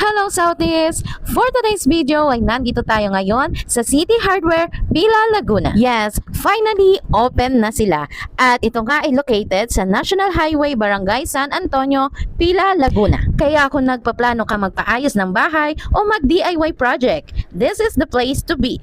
Hello Southeast! For today's video ay nandito tayo ngayon sa City Hardware, Pila, Laguna. Yes, finally open na sila. At ito nga ay located sa National Highway Barangay San Antonio, Pila, Laguna. Kaya kung nagpaplano ka magpaayos ng bahay o mag-DIY project, this is the place to be.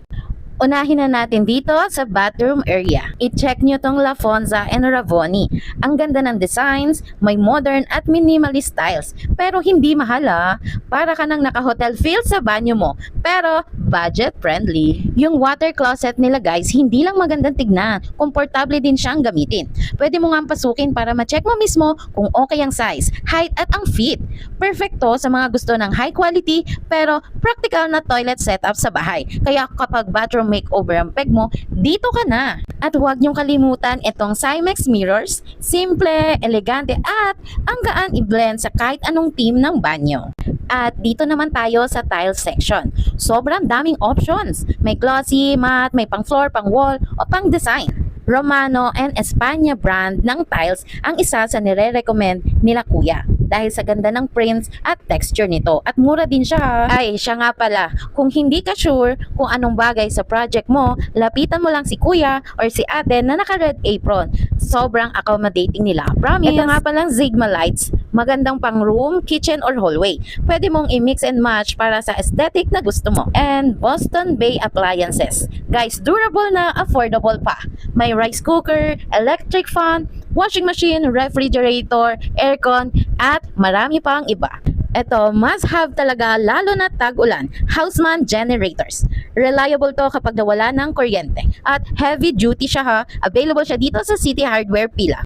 Unahin na natin dito sa bathroom area. I-check nyo tong La Fonza and Ravoni. Ang ganda ng designs, may modern at minimalist styles. Pero hindi mahal ah. Para ka nang naka-hotel feel sa banyo mo. Pero budget friendly. Yung water closet nila guys, hindi lang magandang tignan. Komportable din siyang gamitin. Pwede mo nga pasukin para ma-check mo mismo kung okay ang size, height at ang fit. Perfecto sa mga gusto ng high quality pero practical na toilet setup sa bahay. Kaya kapag bathroom makeover ang peg mo, dito ka na. At huwag niyong kalimutan itong Cymex mirrors, simple, elegante at ang gaan i-blend sa kahit anong theme ng banyo. At dito naman tayo sa tile section. Sobrang daming options. May glossy, matte, may pang floor, pang wall, o pang design. Romano and Espanya brand ng tiles ang isa sa nire-recommend nila kuya dahil sa ganda ng prints at texture nito. At mura din siya. Ay, siya nga pala. Kung hindi ka sure kung anong bagay sa project mo, lapitan mo lang si kuya or si ate na naka-red apron. Sobrang accommodating nila. Promise. Ito nga palang Sigma lights. Magandang pang room, kitchen, or hallway. Pwede mong i-mix and match para sa aesthetic na gusto mo. And Boston Bay Appliances. Guys, durable na, affordable pa. May rice cooker, electric fan, washing machine, refrigerator, aircon, at marami pang iba. Ito, must have talaga lalo na tag-ulan, Houseman generators. Reliable to kapag nawala ng kuryente. At heavy duty siya ha. Available siya dito sa City Hardware Pila.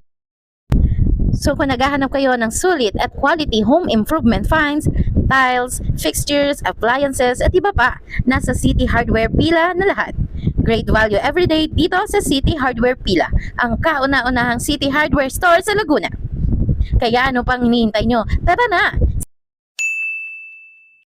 So kung naghahanap kayo ng sulit at quality home improvement finds, tiles, fixtures, appliances at iba pa, nasa City Hardware Pila na lahat. Great value everyday dito sa City Hardware Pila, ang kauna-unahang City Hardware store sa Laguna. Kaya ano pang hinihintay nyo? Tara na!